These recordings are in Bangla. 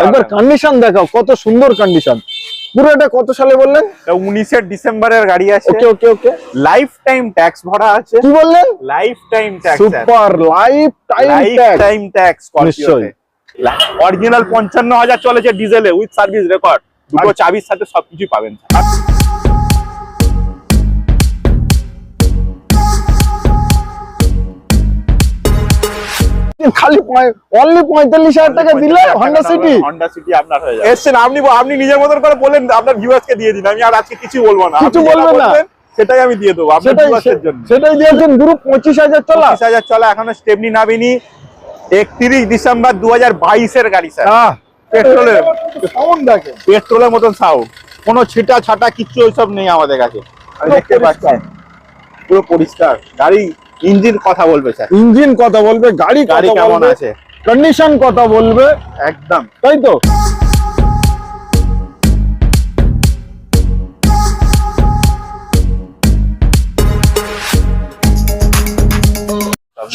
একবার কন্ডিশন দেখাও কত সুন্দর কন্ডিশন পুরোটা কত সালে বললেন? উনিশে ডিসেম্বরের গাড়ি আছে। Okay okay okay. Lifetime tax ভরা আছে। কি বললেন? Lifetime tax super lifetime lifetime tax নিশ্চয়ই। অরিজিনাল পঞ্চান্ন হাজার চলেছে ডিজেলে উইথ সার্ভিস রেকর্ড দুটো। চাবির সাথে সবকিছু পাবেন। খালি অনলি পঁয়তাল্লিশ হাজার টাকা দিলে হন্ডা সিটি হন্ডা সিটি আপনার হয়ে যাবে। এসছেন আপনি আপনি নিজের মতন করে বলেন আপনার ভিউয়ার্স দিয়ে দিন। আমি আর আজকে কিছু বলব না। কিছু বলবেন না। সেটাই আমি দিয়ে দেবো। আপনার সেটাই জন্য। সেটাই দিয়েছেন গ্রুপ পঁচিশ হাজার চলা। পঁচিশ হাজার চলা এখনও স্টেপনি নামিনি। একত্রিশ ডিসেম্বর দু হাজার বাইশের গাড়ি স্যার। পেট্রোলের। সাউন্ড দেখে পেট্রোলের মতন সাউন্ড। কোনো ছিটা ছাটা কিচ্ছু ওইসব নেই আমাদের কাছে। আমি দেখতে পাচ্ছি। পুরো পরিষ্কার। গাড়ি ইঞ্জিন কথা বলবে স্যার। ইঞ্জিন কথা বলবে গাড়ি গাড়ি কেমন আছে? কন্ডিশন কথা বলবে। একদম। তাই তো?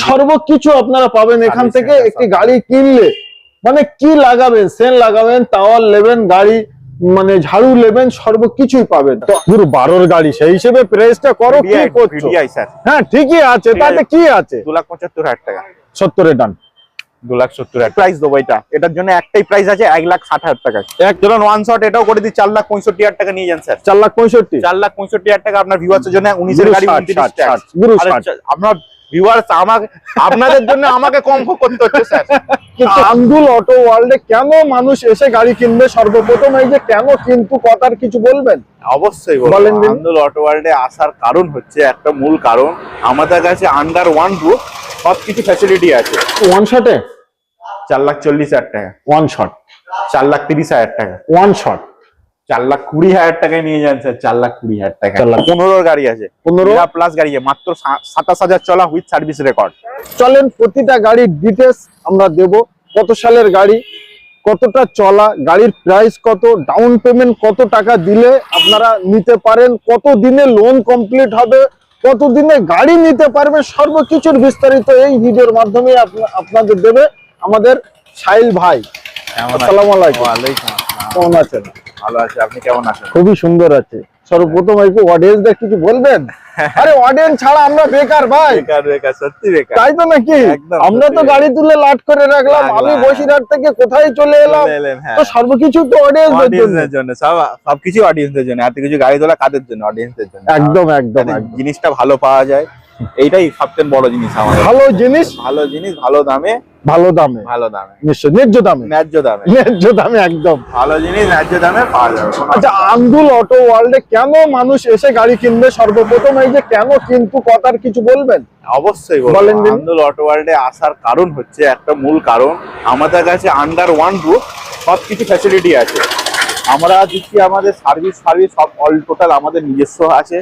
সর্বকিছু আপনারা পাবেন এখান থেকে একটি গাড়ি কিনলে। মানে কি লাগাবেন সেন লাগাবেন টাওয়ার নেবেন গাড়ি মানে ঝাড়ু নেবেন সর্বকিছুই পাবেন। তো পুরো বারোর গাড়ি সেই হিসেবে প্রাইসটা করো কি করছ? হ্যাঁ ঠিকই আছে তাতে কি আছে? দু লাখ পঁচাত্তর হাজার টাকা। সত্তরে ডান দু লাখ সত্তর হাজার। প্রাইস দেবো এটা। এটার জন্য একটাই প্রাইস আছে এক লাখ ষাট হাজার টাকা। এক ধরুন ওয়ান শট এটাও করে দিই চার লাখ পঁয়ষট্টি হাজার টাকা নিয়ে যান স্যার চার লাখ পঁয়ষট্টি। চার লাখ পঁয়ষট্টি হাজার টাকা আপনার ভিউয়ার্সের জন্য উনিশের গাড়ি আপনার ভিউয়ার্স আমাকে আপনাদের জন্য আমাকে কম করতে হচ্ছে স্যার কিন্তু আন্দুল অটো ওয়ার্ল্ডে কেন মানুষ এসে গাড়ি কিনবে? সর্বপ্রথম এই যে কেন কিন্তু কথার কিছু বলবেন? অবশ্যই বলেন। আন্দোল অটো ওয়ার্ল্ডে আসার কারণ হচ্ছে একটা মূল কারণ। আমাদের কাছে আন্ডার ওয়ান রুফ সব কিছু ফ্যাসিলিটি আছে ওয়ান শটে চার লাখ চল্লিশ হাজার টাকা। ওয়ান শট চার লাখ তিরিশ হাজার টাকা। ওয়ান শট চার লাখ কুড়ি হাজার টাকায় নিয়ে যান স্যার চার লাখ কুড়ি হাজার টাকা চার লাখ। পনেরোর গাড়ি আছে। পনেরো? প্লাস গাড়ি আছে মাত্র সাতাশ হাজার চলা উইথ সার্ভিস রেকর্ড চলেন প্রতিটা গাড়ির ডিটেলস আমরা দেব। কত সালের গাড়ি কতটা চলা গাড়ির প্রাইস কত ডাউন পেমেন্ট কত টাকা দিলে আপনারা নিতে পারেন কত দিনে লোন কমপ্লিট হবে কত দিনে গাড়ি নিতে পারবে সর্বকিছুর বিস্তারিত এই ভিডিওর মাধ্যমে আপনাদের দেবে আমাদের সাইল ভাই। আসসালামু আলাইকুম। কেমন আছেন? ভালো আছে আপনি কেমন আছেন? খুবই সুন্দর আছে। সর্বপ্রথম একটু অডিয়েন্সদের কিছু বলবেন? আরে অডিয়েন্স ছাড়া আমরা বেকার ভাই। বেকার বেকার সত্যি বেকার। তাই তো নাকি? আমরা তো গাড়ি তুলে লাট করে রাখলাম আমি হ্যাঁ। বসিরহাট থেকে কোথায় চলে এলাম? হ্যাঁ। তো সর্বকিছু তো অডিয়েন্সদের জন্য। অডিয়েন্সের জন্য সব সবকিছু অডিয়েন্সের জন্য। এত কিছু গাড়ি তোলা কাদের জন্য? অডিয়েন্সের জন্য। একদম একদম একদম। জিনিসটা ভালো পাওয়া যায়। এইটাই সবচেয়ে বড় জিনিস আমাদের। ভালো জিনিস? ভালো জিনিস ভালো দামে। ভালো দামে? ভালো দামে। নিশ্চয় ন্যায্য দামে? ন্যায্য দামে। ন্যায্য দামে একদম। ভালো জিনিস ন্যায্য দামে পাওয়া যাবে। আচ্ছা আন্দুল অটো ওয়ার্ল্ডে কেন মানুষ এসে গাড়ি কিনবে? সর্বপ্রথম এই যে কেন কিন্তু কথার কিছু বলবেন? অবশ্যই বলেন। আন্দোল অটো ওয়ার্ল্ডে আসার কারণ হচ্ছে একটা মূল কারণ। আমাদের কাছে আন্ডার ওয়ান রুফ সব কিছু ফ্যাসিলিটি আছে। আমরা দিচ্ছি আমাদের সার্ভিস সার্ভিস সব অল টোটাল আমাদের নিজস্ব আছে।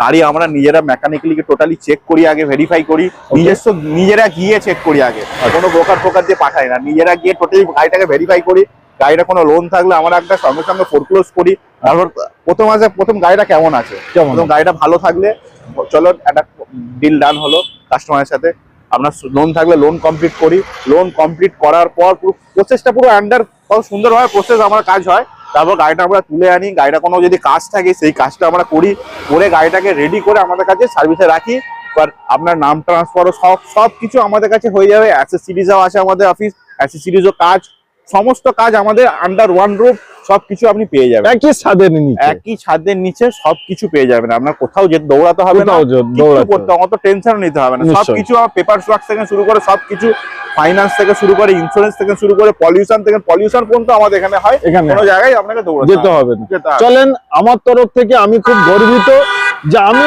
গাড়ি আমরা নিজেরা মেকানিক্যালি টোটালি চেক করি আগে ভেরিফাই করি নিজস্ব নিজেরা গিয়ে চেক করি আগে। কোনো ব্রোকার ফোকার দিয়ে পাঠাই না। নিজেরা গিয়ে টোটালি গাড়িটাকে ভেরিফাই করি গাড়িটা কোনো লোন থাকলে আমরা একটা সঙ্গে সঙ্গে ফোরক্লোজ করি। তারপর প্রথম আছে প্রথম গাড়িটা কেমন আছে? কেমন? প্রথম গাড়িটা ভালো থাকলে চলো একটা ডিল ডান হলো কাস্টমারের সাথে। আপনার লোন থাকলে লোন কমপ্লিট করি। লোন কমপ্লিট করার পর পুরো প্রসেসটা পুরো আন্ডার সুন্দরভাবে প্রসেস আমার কাজ হয়। তারপর গাড়িটা আমরা তুলে আনি, গাড়িটা কোনো যদি কাজ থাকে সেই কাজটা আমরা করি, করে গাড়িটাকে রেডি করে আমাদের কাছে সার্ভিসে রাখি। এবার আপনার নাম ট্রান্সফারও সব সব কিছু আমাদের কাছে হয়ে যাবে। অ্যাসেসিরিজও আছে আমাদের অফিস অ্যাসেসিরিজও কাজ। সমস্ত কাজ আমাদের আন্ডার ওয়ান রুফ সবকিছু আপনি পেয়ে যাবেন। একই ছাদের নিচে। একই ছাদের নিচে সবকিছু পেয়ে যাবেন। আপনার কোথাও যে দৌড়াতে হবে না দৌড়াতে করতে অত টেনশন নিতে হবে না। সবকিছু আমার পেপার ওয়ার্ক থেকে শুরু করে সবকিছু ফাইন্যান্স থেকে শুরু করে ইন্স্যুরেন্স থেকে শুরু করে পলিউশন থেকে পলিউশন পর্যন্ত আমাদের এখানে হয়। এখানে কোনো জায়গায় আপনাকে দৌড়াতে যেতে হবে না। যেতে হবে। চলেন আমার তরফ থেকে আমি খুব গর্বিত যে আমি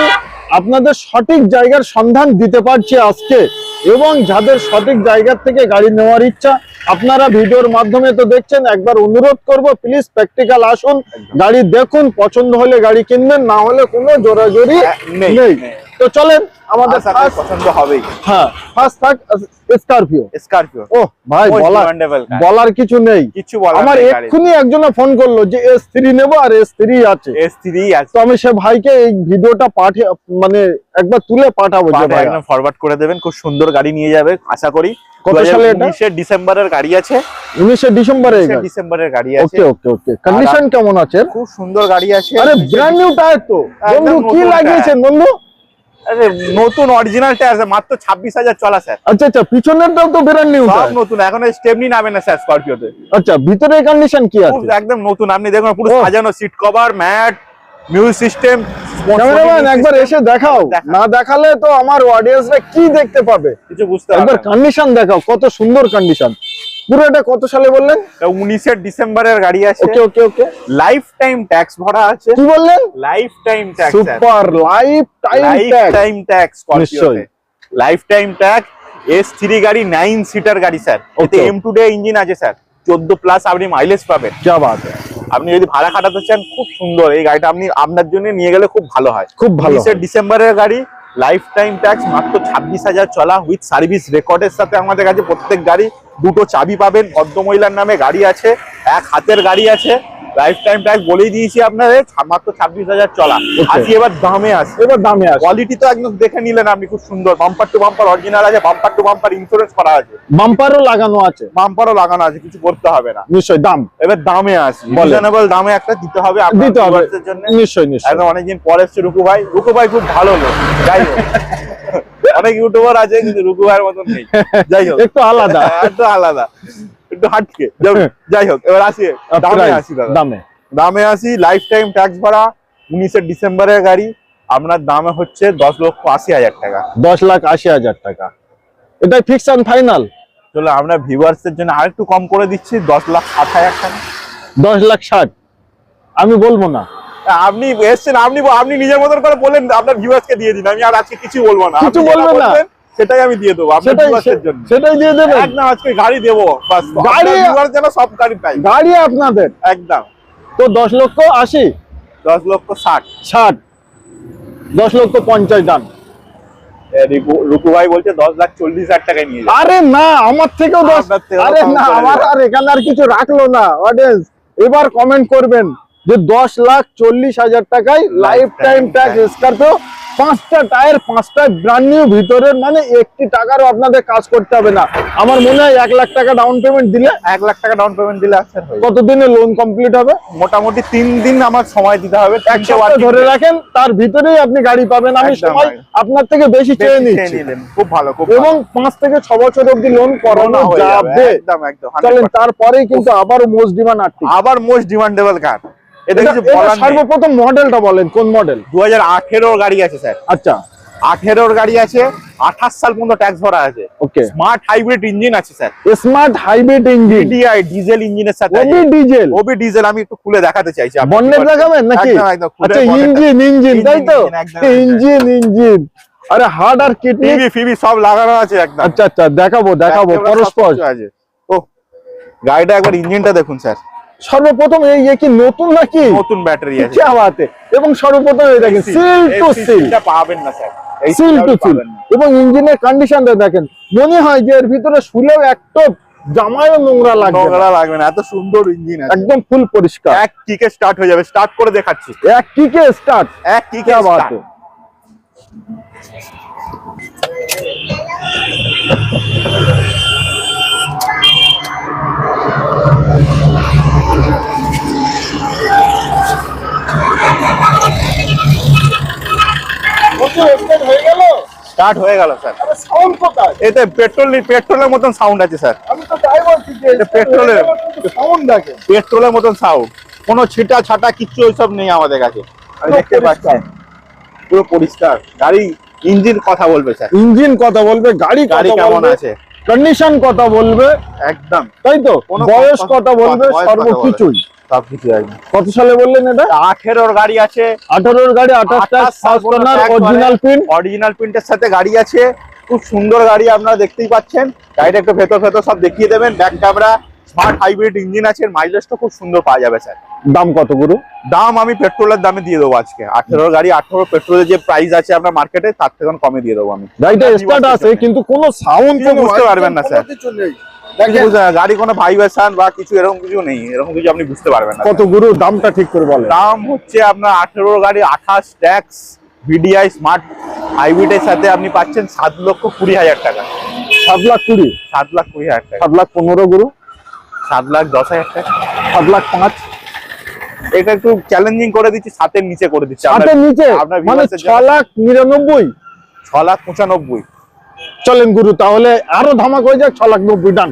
আপনাদের সঠিক জায়গার সন্ধান দিতে পারছি আজকে এবং যাদের সঠিক জায়গার থেকে গাড়ি নেওয়ার ইচ্ছা আপনারা ভিডিওর মাধ্যমে তো দেখছেন একবার অনুরোধ করব প্লিজ প্র্যাকটিক্যাল আসুন গাড়ি দেখুন পছন্দ হলে গাড়ি কিনবেন না হলে কোনো জোরাজোরি হ্যাঁ, নেই। তো চলেন আমাদের পছন্দ হবেই। হ্যাঁ ফার্স্ট থাক স্করপিও স্করপিও ও ভাই বলার বলার কিছু নেই। কিছু বলার আমার এক্ষুনি একজনে ফোন করল যে এস থ্রি নেব আর এস থ্রি আছে। এস থ্রি আছে। তো আমি সে ভাইকে এই ভিডিওটা পাঠিয়ে মানে একবার তুলে পাঠাবো যে ভাই একদম ফরওয়ার্ড করে দেবেন খুব সুন্দর গাড়ি নিয়ে যাবে আশা করি। কত সালে এটা? ডিসেম্বরের গাড়ি আছে। উনিশে ডিসেম্বরে এই উনিশে গাড়ি। ডিসেম্বরের গাড়ি আছে। ওকে ওকে ওকে কন্ডিশন কেমন আছে? খুব সুন্দর গাড়ি আছে। আরে ব্র্যান্ড নিউ টায়ার তো। বন্ধু কি লাগিয়েছেন বন্ধু? আরে নতুন অরিজিনাল টায়ার আছে মাত্র ছাব্বিশ হাজার চলা স্যার। আচ্ছা আচ্ছা পিছনেরটাও তো ব্র্যান্ড নিউ সব নতুন এখন স্টেপনি নামে না স্যার স্করপিওতে আচ্ছা ভিতরে কন্ডিশন কি আছে? একদম নতুন আপনি দেখুন পুরো সাজানো seat cover mat music system cameraman একবার এসে দেখাও। না দেখালে তো আমার অডিয়েন্সরা কি দেখতে পাবে? কিছু বুঝতে একবার কন্ডিশন দেখাও কত সুন্দর কন্ডিশন পুরো এটা কত সালে বললেন? উনিশের ডিসেম্বরের গাড়ি আছে okay okay okay lifetime tax ভরা আছে। কি বললেন? Lifetime tax super lifetime lifetime tax নিশ্চয়ই। Life time tag S three গাড়ি নাইন সিটার গাড়ি স্যার এতে. এম টু ডে ইঞ্জিন আছে স্যার চোদ্দ প্লাস আপনি মাইলেজ পাবেন। যা হ্যায়। আপনি যদি ভাড়া খাটাতে চান খুব সুন্দর। এই গাড়িটা আপনি আপনার জন্য নিয়ে গেলে খুব ভালো হয়। খুব ভালো ডিসেম্বরের গাড়ি লাইফ টাইম ট্যাক্স মাত্র ছাব্বিশ হাজার চলা উইথ সার্ভিস রেকর্ডের সাথে আমাদের কাছে প্রত্যেক গাড়ি দুটো চাবি পাবেন। ভদ্রমহিলার নামে গাড়ি আছে এক হাতের গাড়ি আছে। লাইফ টাইম ট্যাক্স বলেই দিয়েছি আপনাদের মাত্র ছাব্বিশ হাজার চলা. আসি এবার দামে আসে। এবার দামে আসে। কোয়ালিটি তো একদম দেখে নিলেন আপনি খুব সুন্দর। বাম্পার টু বাম্পার অরিজিনাল আছে বাম্পার টু বাম্পার ইন্স্যুরেন্স করা আছে। বাম্পারও লাগানো আছে। বাম্পারও লাগানো আছে কিছু করতে হবে না। নিশ্চয় দাম। এবার দামে আসি। বলেন। রিজনেবল দামে একটা দিতে হবে দিতে হবে। জন্য। নিশ্চয় নিশ্চয় একদম অনেকদিন পরে এসছে রুকু ভাই। রুকু ভাই খুব ভালো লোক। যাই হোক। অনেক ইউটিউবার আছে কিন্তু রুকু ভাইয়ের মতন নেই। যাই হোক। একটু আলাদা। একটু আলাদা। একটু হাটকে। যাই- হোক এবার আসি। দামে আসি দাদা। দামে। দামে আসি লাইফ টাইম ট্যাক্স ভরা উনিশে ডিসেম্বরের গাড়ি। আপনার দামে হচ্ছে দশ লক্ষ আশি হাজার টাকা। দশ লাখ আশি হাজার টাকা। এটাই ফিক্স অ্যান্ড ফাইনাল চলো আমরা ভিউয়ার্স এর জন্য আরেকটু কম করে দিচ্ছি দশ লাখ ষাট হাজার টাকা। দশ লাখ ষাট। আমি বলব না। আপনি এসছেন আপনি আপনি নিজের মতন করে বলেন আপনার ভিউয়ার্স কে দিয়ে দিন। আমি আর আজকে কিছু বলব না। কিছু বলবেন না। সেটাই আমি দিয়ে দেবো আপনার সেটাই জন্য। সেটাই দিয়ে দেবেন। একদম আজকে গাড়ি দেবো বাস। গাড়ি- যেন সব গাড়ি পাই গাড়ি আপনাদের। একদম। তো দশ লক্ষ আশি? দশ লক্ষ ষাট। ষাট। দশ লক্ষ পঞ্চাশ দাম। রুকু ভাই বলছে দশ লাখ চল্লিশ হাজার নিয়ে আরে না আমার থেকেও দশ আরে না আমার আর এখানে আর কিছু রাখল না অডিয়েন্স এবার কমেন্ট করবেন যে দশ লাখ চল্লিশ হাজার টাকায় লাইফ টাইম ট্যাক্স। স্করপিও পাঁচটা টায়ার পাঁচটা ব্র্যান্ড নিউ ভিতরের মানে একটি টাকারও আপনাদের কাজ করতে হবে না। আমার মনে হয় এক লাখ টাকা ডাউন পেমেন্ট দিলে এক লাখ টাকা ডাউন পেমেন্ট দিলে আচ্ছা কতদিনে লোন কমপ্লিট হবে? মোটামুটি তিন দিন আমার সময় দিতে হবে ধরে রাখেন তার ভিতরেই আপনি গাড়ি পাবেন। আমি সময় আপনার থেকে বেশি চেয়ে নিচ্ছি। খুব ভালো খুব এবং পাঁচ থেকে ছ বছর অব্দি লোন করানো যাবে, একদম একদম চলেন তারপরেই কিন্তু আবার মোস্ট ডিমান্ড আবার মোস্ট ডিমান্ডেবল কার এটা কিছু বলার নেই। সর্বপ্রথম মডেলটা বলেন কোন মডেল? দু হাজার আঠেরোর গাড়ি আছে স্যার। আচ্ছা। আঠেরোর গাড়ি আছে আঠাশ সাল পর্যন্ত ট্যাক্স ভরা আছে। ওকে স্মার্ট হাইব্রিড ইঞ্জিন আছে sir. Smart hybrid engine D I diesel ইঞ্জিনের সাথে ওবি ডিজেল ওবি ডিজেল আমি একটু খুলে দেখাতে চাইছি। বন্নেট দেখাবেন নাকি? খুলে আচ্ছা ইঞ্জিন ইঞ্জিন তাই তো। ইঞ্জিন ইঞ্জিন আরে হার্ড আর কিডনি টিভি ফিবি সব লাগানো আছে একদম। আচ্ছা আচ্ছা দেখাবো দেখাবো পরস্পর। আছে। ও গাড়িটা একবার ইঞ্জিনটা দেখুন স্যার। সর্বপ্রথম এই কি নতুন নাকি? নতুন ব্যাটারি আছে। আওয়াতে এবং সর্বপ্রথম এই দেখেন সিল টু সিল এটা পাবেন না স্যার। সিল টু সিল এবং ইঞ্জিনের কন্ডিশনটা দেখেন মনে হয় যে এর ভিতরে শুলেও একটা জামায় নোংরা লাগবে নোংরা লাগবে না এত সুন্দর ইঞ্জিন আছে। একদম ফুল পরিষ্কার। এক কিকে স্টার্ট হয়ে যাবে স্টার্ট করে দেখাচ্ছি। এক কিকে স্টার্ট এক কিকে স্টার্ট Thank you. স্টার্ট হয়ে গেল স্যার সাউন্ড কোথায়? এতে পেট্রোল পেট্রোলের মতন সাউন্ড আছে স্যার আমি তো তাই বলছি যে পেট্রোলের। সাউন্ড পেট্রোলের মতন সাউন্ড কোনো ছিটা ছাটা কিচ্ছু ওইসব নেই আমাদের কাছে। আমি দেখতে পাচ্ছি। পুরো পরিষ্কার। গাড়ি ইঞ্জিন কথা বলবে স্যার ইঞ্জিন কথা বলবে গাড়ি গাড়ি কেমন আছে? কন্ডিশন কথা বলবে? একদম। তাই তো? বয়স কথা- বলবে। সর্বকিছুই সবকিছু একদম। কত সালে বললেন এটা? আঠেরোর গাড়ি আছে। আঠেরোর গাড়ি আঠাশ ফার্স্ট অরিজিনাল প্রিন্ট অরিজিনাল প্রিন্টের সাথে গাড়ি আছে। খুব সুন্দর গাড়ি আপনারা দেখতেই পাচ্ছেন। গাড়িটা একটু ভেতর ভেতর সব দেখিয়ে দেবেন। Back camera smart hybrid engine আছে মাইলেজটা খুব সুন্দর পাওয়া যাবে স্যার দাম কত গুরু? দাম আমি পেট্রোলের দামে দিয়ে দেবো আজকে। আঠেরোর গাড়ি আঠেরো পেট্রোলের যে প্রাইস আছে আপনার মার্কেটে তার থেকে কমে দিয়ে দেবো আমি। গাড়িটা স্টার্ট আছে কিন্তু কোনো সাউন্ড বুঝতে পারবেন না, স্যার। গাড়ি কোনো ভাইব্রেশন বা কিছু এরকম কিছু নেই এরকম কিছু আপনি বুঝতে পারবেন না কত গুরু? দামটা ঠিক করে বলে দাম হচ্ছে আপনার আঠেরোর গাড়ি আঠাশ ট্যাক্স ভিডিআই স্মার্ট হাইব্রিডের সাথে আপনি পাচ্ছেন সাত লক্ষ কুড়ি হাজার টাকা। সাত লাখ কুড়ি? সাত লাখ কুড়ি হাজার টাকা। সাত লাখ পনেরো গুরু? সাত লাখ দশ হাজার টাকা। সাত লাখ পাঁচ। এটা একটু চ্যালেঞ্জিং করে দিচ্ছি সাতের নিচে করে দিচ্ছি। সাতের নিচে? মানে ছ লাখ নিরানব্বই? ছ লাখ পঁচানব্বই। চলেন গুরু তাহলে আরও ধামাক হয়ে যাক ছ লাখ নব্বই ডান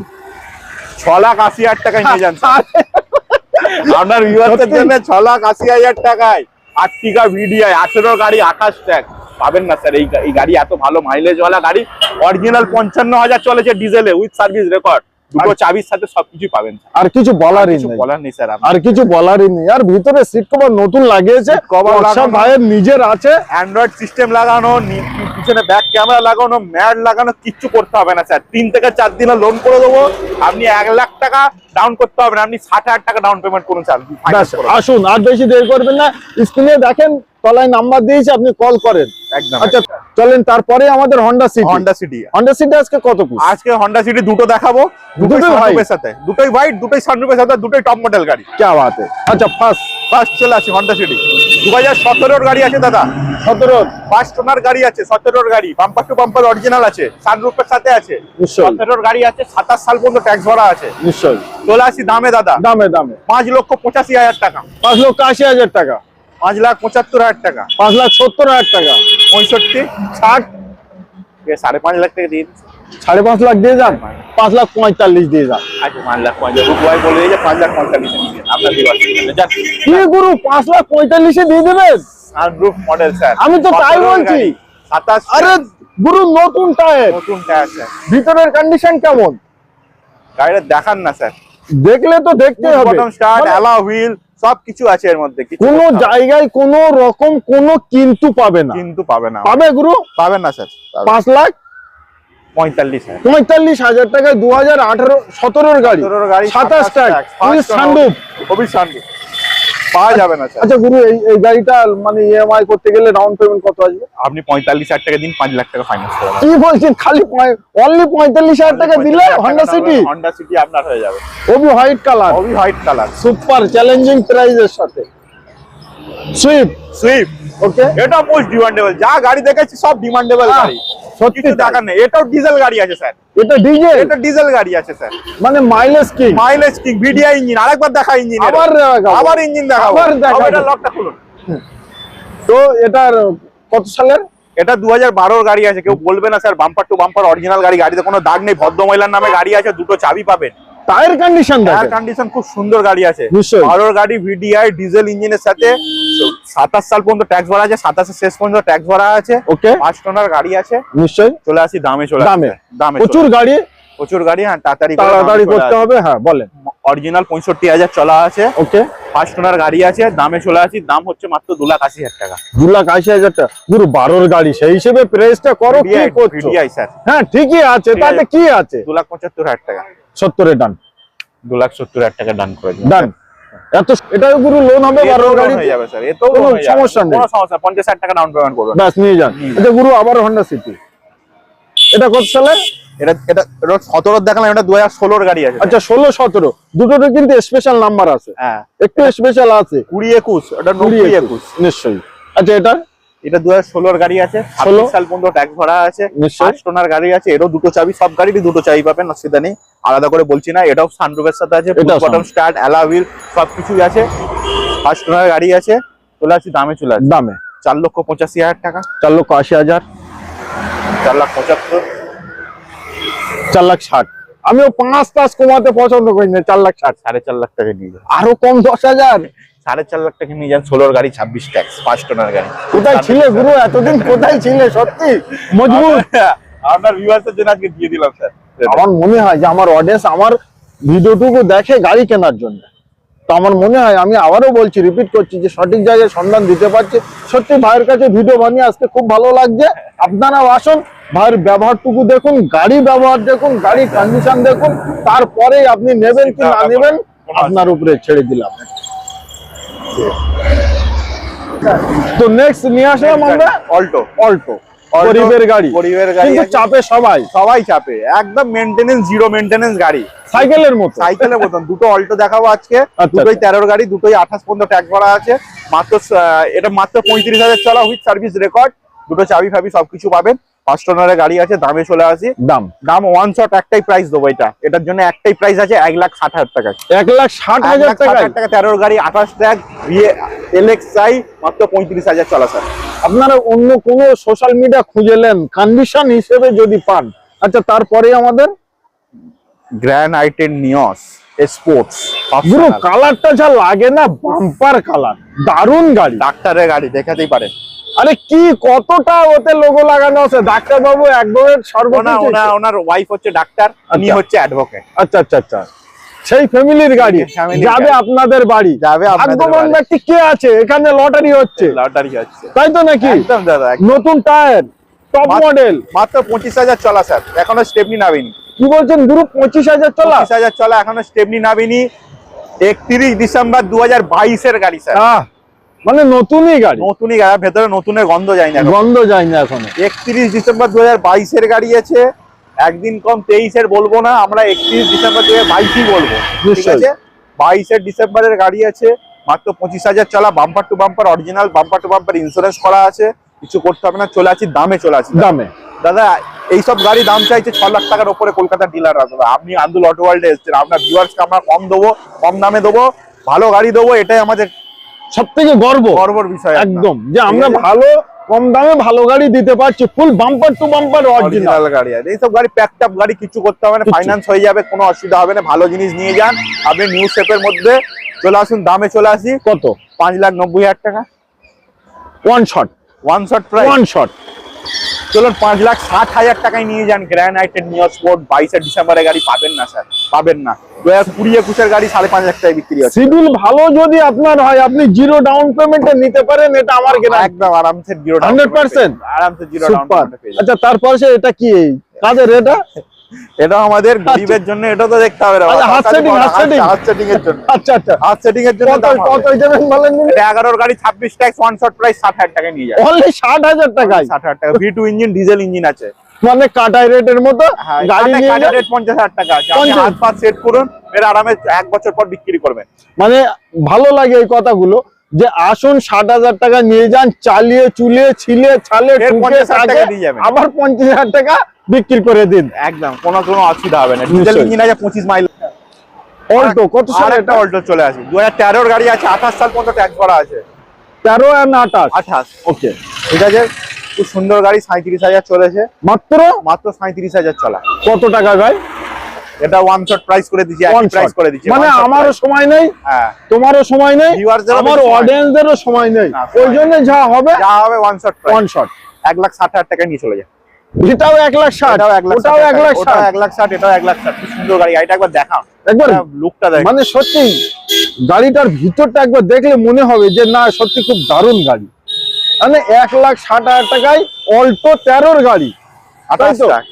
ছ লাখ আশি হাজার টাকায় নিয়ে যান আপনার ভিউয়ারদের জন্য ছ লাখ আশি হাজার টাকায়। আর্টিকা ভিডিআই আঠেরো গাড়ি আঠাশ ট্যাগ পাবেন না স্যার এই গাড়ি এত ভালো মাইলেজ ওয়ালা গাড়ি। অরিজিনাল পঞ্চান্ন হাজার চলেছে ডিজেলে উইথ সার্ভিস রেকর্ড দুটো চাবির সাথে সবকিছু পাবেন আর কিছু বলারই নেই। বলার নেই স্যার আর কিছু বলারই নেই। আর ভিতরে সিট কভার নতুন লাগিয়েছে। কভার লাগানো। ভাইয়ের নিজের আছে। অ্যান্ড্রয়েড সিস্টেম লাগানো পিছনে ব্যাক ক্যামেরা লাগানো ম্যাট লাগানো কিচ্ছু করতে হবে না স্যার। তিন থেকে চার দিনে লোন করে দেবো। আপনি এক লাখ টাকা ডাউন করতে হবে আপনি ষাট হাজার টাকা ডাউন পেমেন্ট করুন আসুন আর বেশি দেরি করবেন না। স্ক্রিনে দেখেন তলায় নাম্বার দিয়েছে আপনি কল করেন। আচ্ছা, একদম চলেন তারপরে আমাদের Honda City Honda City Honda City আজকে কত আজকে হন্ডা সিটি দুটো দেখাবো দুটোই হোয়াইট সাথে। দুটোই হোয়াইট দুটোই সানরুপের সাথে দুটোই টপ মডেল গাড়ি। কে আছে আচ্ছা ফার্স্ট ফার্স্ট চলে আসি হন্ডা সিটি দু হাজার সতেরোর গাড়ি আছে দাদা। সতেরো? ফার্স্ট ওনার গাড়ি আছে সতেরোর গাড়ি। বাম্পার টু পাম্পার অরিজিনাল আছে সানরুফের সাথে আছে। সতেরোর গাড়ি আছে সাতাশ সাল পর্যন্ত ট্যাক্স ভরা আছে। নিশ্চয়ই। চলে আসি দামে দাদা। দামে দামে। পাঁচ লক্ষ পঁচাশি হাজার টাকা। পাঁচ লক্ষ আশি হাজার টাকা। পাঁচ লাখ পঁচাত্তর হাজার টাকা। পাঁচ লাখ সত্তর হাজার টাকা। পঁয়ষট্টি ষাট। সাড়ে পাঁচ লাখ টাকা দিয়ে। সাড়ে পাঁচ লাখ দিয়ে যান? পাঁচ লাখ পঁয়তাল্লিশ দিয়ে যান। আচ্ছা পাঁচ লাখ বলে দিয়েছে পাঁচ লাখ পঁয়তাল্লিশ কি গুরু পাঁচ লাখ পঁয়তাল্লিশে দিয়ে দেবেন? Sunroof model sir. আমি তো তাই বলছি। সাতাশ আরে গুরু নতুন টায়ার। নতুন টায়ার স্যার। ভিতরের কন্ডিশন কেমন? গাড়িটা দেখান না স্যার। দেখলে তো দেখতে হবে। বটম স্টার্ট মানে অ্যালা হুইল সব কিছু আছে এর মধ্যে। কোনো। জায়গায় কোনো রকম কোনো কিন্তু পাবে না। কিন্তু পাবে না। পাবে গুরু? পাবেন না স্যার। পাঁচ লাখ? পঁয়তাল্লিশ হাজার। পঁয়তাল্লিশ হাজার টাকায় দু হাজার আঠারো সতেরোর গাড়ি সাতাশ টাকা পাওয়া যাবে না আচ্ছা গুরু এই এই গাড়িটা মানে ইএমআই করতে গেলে ডাউন পেমেন্ট কত আসবে? আপনি পঁয়তাল্লিশ হাজার টাকা দিন পাঁচ লাখ টাকা ফাইন্যান্স করে দেবেন। কি বলছেন খালি অনলি পঁয়তাল্লিশ হাজার টাকা দিলে হন্ডা সিটি হন্ডা সিটি আপনার হয়ে যাবে। Obi white colour white colour super challenging প্রাইজের সাথে। সুইফট সুইফট ওকে এটা মোস্ট ডিমান্ডেবল যা গাড়ি সব ডিমান্ডেবল আহ, গাড়ি। সত্যি টাকা নেই। এটাও ডিজেল গাড়ি আছে স্যার। এটা ডিজেল এটা ডিজেল গাড়ি আছে স্যার। মানে মাইলেজ কি মাইলেজ কি ভিডিআই ইঞ্জিন আরেকবার দেখা ইঞ্জিন আবার আবার ইঞ্জিন দেখাবো। আবার দেখাবো। এটা লকটা খুলুন। তো এটার কত সালের? এটা দু হাজার গাড়ি আছে। কেউ বলবে না sir. Bumper to bumper original গাড়ি। গাড়িতে কোনো দাগ নেই। ভদ্র মহিলার নামে গাড়ি আছে। দুটো চাবি পাবেন। টায়ার কন্ডিশন টায়ার কন্ডিশন খুব সুন্দর গাড়ি আছে। নিশ্চয়ই। বারোর গাড়ি ভিডিআই ডিজেল ইঞ্জিনের সাথে। সাতাশ সাল পর্যন্ত ট্যাক্স ভরা আছে সাতাশের শেষ পর্যন্ত ট্যাক্স ভরা আছে। ওকে পাঁচ টনার গাড়ি আছে। নিশ্চয়ই। চলে আসি দামে চলে। দামে। দামে প্রচুর গাড়ি প্রচুর গাড়ি হ্যাঁ তাড়াতাড়ি তাড়াতাড়ি করতে হবে হ্যাঁ বলেন। অরিজিনাল পঁয়ষট্টি হাজার চলা আছে। ওকে পাঁচ টনার গাড়ি আছে দামে চলে আসি দাম হচ্ছে মাত্র দু লাখ আশি হাজার টাকা। দু লাখ আশি হাজার টাকা। গুরু বারোর গাড়ি সেই হিসেবে প্রাইসটা করো কি করছ? হ্যাঁ ঠিকই আছে তাতে কি আছে? দু লাখ পঁচাত্তর হাজার টাকা। সত্তরে ডান দু লাখ সত্তর হাজার টাকা ডান করে ডান এত এটাও লোন হবে বারোর গাড়ি? হয়ে যাবে স্যার কোনো যাবে। সমস্যা নেই। কোনো সমস্যা পঞ্চাশ হাজার টাকা ডাউন পেমেন্ট করবেন। ব্যাস নিয়ে যান। আচ্ছা গুরু আবার হন্ডা সিটি এটা কত সালে এটা এটা এটা সতেরো দেখালাম এটা দু হাজার ষোলোর গাড়ি আছে। আচ্ছা ষোলো সতেরো দুটোতে কিন্তু স্পেশাল নাম্বার আছে। হ্যাঁ। একটু স্পেশাল আছে। কুড়ি একুশ কুড়ি নব্বই একুশ নিশ্চয়ই। আচ্ছা এটা? এটা দু হাজার ষোলোর গাড়ি আছে 16 ছাব্বিশ সাল পর্যন্ত ট্যাক্স ভরা আছে নিশ্চয়ই। পাঁচ গাড়ি আছে এরও দুটো চাবি সব গাড়িরই দুটো চাবি পাবেন অসুবিধা নেই। আলাদা করে বলছি না এটাও সানরুফের সাথে আছে বটম স্টার্ট অ্যালা হুইল সব কিছুই আছে। পাঁচ টনার গাড়ি আছে চলে আসি দামে চলে আসি দামে। চার লক্ষ পঁচাশি হাজার টাকা। চার লক্ষ আশি হাজার। চার লাখ পঁচাত্তর। চার লাখ ষাট। আমিও পাঁচ তাস কমাতে পছন্দ করি না চার লাখ ষাট। সাড়ে চার লাখ টাকা নিয়ে যান। আরও কম দশ হাজার। সাড়ে চার লাখ টাকা নিয়ে যান ষোলোর গাড়ি ছাব্বিশ ট্যাক্স পাঁচ টনার গাড়ি। কোথায় ছিলে গুরু? এতদিন কোথায় ছিলে সত্যি? মজবুত। আপনার ভিউয়ার্সের জন্য আজকে দিয়ে দিলাম স্যার। আমার মনে হয় যে আমার অডিয়েন্স আমার ভিডিওটুকু দেখে গাড়ি কেনার জন্য। তো আমার মনে হয় আমি আবারও বলছি রিপিট করছি যে সঠিক জায়গায় সন্ধান দিতে পারছি। সত্যি ভাইয়ের কাছে ভিডিও বানিয়ে আসতে খুব ভালো লাগছে। আপনারাও আসুন ভাইয়ের ব্যবহারটুকু দেখুন গাড়ি ব্যবহার দেখুন গাড়ি কন্ডিশন দেখুন তারপরে আপনি নেবেন কি না নেবেন আপনার উপরে ছেড়ে দিলাম। তো নেক্সট নিয়ে আসলাম আমরা অল্টো অল্টো গরিবের গাড়ি। গরিবের গাড়ি কিন্তু চাপে সবাই। সবাই চাপে। একদম মেনটেনেন্স জিরো মেনটেনেন্স গাড়ি। সাইকেলের মতো। সাইকেলের মতন দুটো অল্টো দেখাবো আজকে। আচ্ছা, দুটোই আচ্ছা। তেরোর গাড়ি দুটোই আঠাশ পর্যন্ত ট্যাগ করা আছে। মাত্র এটা মাত্র পঁয়ত্রিশ হাজার চলা উইথ সার্ভিস রেকর্ড দুটো চাবি ফাবি সবকিছু পাবেন। ফার্স্ট ওনারের গাড়ি আছে দামে চলে আসি। দাম? দাম ওয়ান শট একটাই প্রাইস দেবো এটা। এটার জন্য একটাই প্রাইস আছে এক লাখ ষাট হাজার টাকা। এক লাখ ষাট হাজার টাকা তেরোর গাড়ি আঠাশ ট্যাগ এলএক্সআই মাত্র পঁয়ত্রিশ হাজার চলা স্যার আপনারা অন্য কোনো সোশ্যাল মিডিয়া খুঁজেলেন কন্ডিশন হিসেবে যদি পান আচ্ছা তারপরে আমাদের? গ্র্যান্ড আইটেন নিয়স স্পোর্টস পুরো কালারটা যা লাগে না বাম্পার কালার দারুণ গাড়ি। ডাক্তারের গাড়ি দেখাতেই পারে। আরে কি কতটা ওতে লোগো লাগানো আছে ডাক্তার বাবু সর্বনাশ ওনা ওনার ওয়াইফ হচ্ছে ডাক্তার উনি আচ্ছা। হচ্ছে অ্যাডভোকেট আচ্ছা আচ্ছা আচ্ছা। সেই ফ্যামিলির গাড়ি যাবে আপনাদের বাড়ি। যাবে আপনাদের ভাগ্যবান ব্যক্তি কে আছে? এখানে লটারি হচ্ছে। লটারি হচ্ছে। তাই তো নাকি? একদম দাদা নতুন টায়ার টপ মডেল মাত্র পঁচিশ হাজার চলা স্যার এখনও স্টেপনি নামিনি। কি বলছেন গুরু? পঁচিশ হাজার চলা? পঁচিশ হাজার চলা এখনও স্টেপনি নামিনি। একত্রিশ ডিসেম্বর দু হাজার বাইশের গাড়ি স্যার মানে নতুনই গাড়ি। নতুনই গাড়ি ভেতরে নতুনের গন্ধ যায় না গন্ধ যায় না এখনও। একত্রিশ ডিসেম্বর দু হাজার বাইশের গাড়ি আছে। একদিন কম তেইশের বলব না আমরা একত্রিশ ডিসেম্বর হাজার বাইশই বলব ঠিক। আছে? বাইশের ডিসেম্বরের গাড়ি আছে মাত্র পঁচিশ হাজার চলা bumper to bumper original bumper to bumper insurance করা আছে কিছু করতে হবে না চলে আছি দামে চলে আছি দামে। দাদা এইসব গাড়ি দাম চাইছে ছ লাখ টাকার উপরে কলকাতার ডিলার দাদা আপনি আন্দুল অটো ওয়ার্ল্ডে এসেছেন আপনার ভিউয়ার্সকে আমরা কম দেবো কম দামে দেবো ভালো গাড়ি দেবো এটাই আমাদের সব থেকে গর্ব। গর্বর বিষয় একদম। যে আমরা ভালো কম দামে ভালো গাড়ি দিতে পারছি full bumper to bumper original গাড়ি আছে এইসব গাড়ি প্যাকড আপ গাড়ি কিছু করতে হবে না ফাইনান্স ফাইন্যান্স হয়ে যাবে কোনো অসুবিধা হবে না ভালো জিনিস নিয়ে যান। আপনি নিউ শেপের মধ্যে চলে আসুন দামে চলে আসি। কত? পাঁচ লাখ নব্বই হাজার টাকা। ওয়ান শট ওয়ান শট প্রায় ওয়ান শট চলুন পাঁচ লাখ ষাট হাজার টাকায় নিয়ে যান গ্র্যান্ড আইটেন নিউ স্পোর্ট বাইশে ডিসেম্বরের গাড়ি পাবেন না স্যার। পাবেন না। দু হাজার কুড়ি একুশের গাড়ি সাড়ে পাঁচ লাখ টাকায় বিক্রি সিভিল ভালো যদি আপনার হয় আপনি জিরো ডাউন পেমেন্টে নিতে পারেন এটা আমার একদম আরামসে জিরো 100% আরামসে জিরো ডাউন আচ্ছা তারপর সে এটা কি? কাদের এটা? এটা আমাদের গরিবের জন্য এটা তো দেখতে হবে আচ্ছা, হাত সেটিং এর জন্য। আচ্ছা আচ্ছা। হাত সেটিং এর জন্য কত বলেন গাড়ি ছাব্বিশ ট্যাক্স ওয়ান শট প্রাইস ষাট হাজার টাকায় নিয়ে যায় অনলি ষাট হাজার টাকায়? ষাট হাজার টাকা। V two engine diesel engine আছে। মানে কাটাই রেটের মতো হ্যাঁ, গাড়ি নিয়ে পঞ্চাশ হাজার টাকা আছে। আপনি হাত পা সেট করুন এর আরামে এক বছর পর বিক্রি করবেন। মানে ভালো লাগে এই কথাগুলো। যে আসুন ষাট হাজার টাকা নিয়ে যান চালিয়ে চুলিয়ে ছিলে ছালে এর ঠুকে 50,000 টাকা তাকে দিয়ে যাবেন। আবার পঞ্চাশ হাজার টাকা বিক্রি করে দিন। একদম কোনো কোনো অসুবিধা হবে না। ডিজেল ইঞ্জিন আছে পঁচিশ মাইল অল্টো কত সাল একটা এটা? অল্টো চলে আসে দু হাজার গাড়ি আছে আঠাশ সাল পর্যন্ত ট্যাক্স ভরা আছে। তেরো আর আঠাশ। আঠাশ। ওকে ঠিক আছে? খুব সুন্দর গাড়ি সাঁত্রিশ হাজার চলেছে। মাত্র? মাত্র সাঁত্রিশ হাজার চলা। কত টাকা ভাই এটা ওয়ান শট প্রাইস করে One একই প্রাইস করে দিচ্ছি মানে আমারও সময় নেই হ্যাঁ। তোমারও সময় নেই আমার। অডিয়েন্সদেরও সময় নেই। ওই জন্য যা হবে যা হবে ওয়ান শট ওয়ান শট এক লাখ ষাট হাজার টাকা নিয়ে চলে যায় এটাও এক লাখ ষাট এটাও এক লাখ ওটাও ষাট এক লাখ ওটাও ষাট এক লাখ ষাট এটাও এক লাখ ষাট। কি সুন্দর গাড়ি গাড়িটা একবার দেখাও একবার লুকটা দেখ। মানে সত্যি গাড়িটার ভিতরটা একবার দেখলে মনে হবে যে না সত্যি খুব দারুণ গাড়ি। মানে এক লাখ ষাট হাজার টাকায় অল্টো তেরোর গাড়ি। আঠাশ তো? টাকা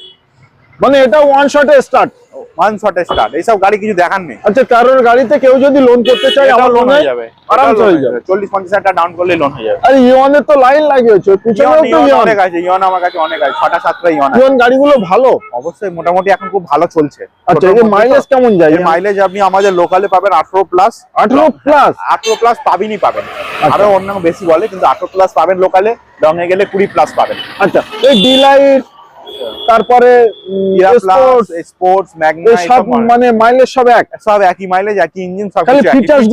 মানে এটা ওয়ান শটে স্টার্ট ওয়ান শটে স্টার্ট এইসব গাড়ি কিছু দেখার নেই। আচ্ছা তেরোর গাড়িতে কেউ যদি লোন করতে চায় আমার লোন হয়ে যাবে। আরামসে হয়ে যাবে। চল্লিশ পঞ্চাশ হাজার টাকা ডাউন করলে লোন হয়ে যাবে। আর ইওয়ানের তো লাইন লাগিয়েছে। পিছনেও তো ইওয়ান অনেক আছে ইয়ন আমার কাছে অনেক আছে। ছটা সাতটা ইয়ন আছে। ইওয়ান গাড়িগুলো ভালো? অবশ্যই মোটামুটি এখন খুব ভালো চলছে। আচ্ছা এর মাইলেজ কেমন যায়? এর মাইলেজ আপনি আমাদের লোকালে পাবেন আঠারো প্লাস আঠারো প্লাস আঠারো প্লাস পাবেনই পাবেন। আচ্ছা। আরও অন্যান্য বেশি বলে কিন্তু আঠারো প্লাস পাবেন লোকালে রঙে গেলে কুড়ি প্লাস পাবেন। আচ্ছা এই ডিলাইট তারপরে মানে মাইলেজ সব এক। সব একই মাইলেজ একই ইঞ্জিন সব খালি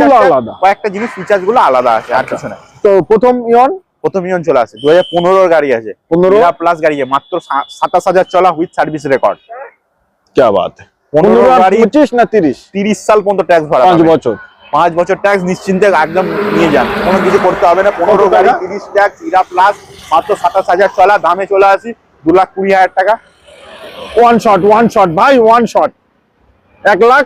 গুলো আলাদা। কয়েকটা জিনিস ফিচার্সগুলো আলাদা আছে আর আচ্ছা। কিছু না তো প্রথম ইয়ন? প্রথম ইয়ন চলে আসে গাড়ি আছে। প্লাস গাড়ি মাত্র সাতাশ হাজার চলা উইথ সার্ভিস রেকর্ড না তিরিশ? তিরিশ সাল পর্যন্ত ট্যাক্স ভরা পাঁচ বছর। বছর ট্যাক্স নিশ্চিন্তে একদম নিয়ে যান। কোনো কিছু করতে হবে না। পনেরো গাড়ি তিরিশ ট্যাক্স ইরা প্লাস মাত্র সাতাশ হাজার চলা দামে চলে আসি। দু লাখ কুড়ি হাজার টাকা। ওয়ান শট ওয়ান শট ভাই ওয়ান শট এক লাখ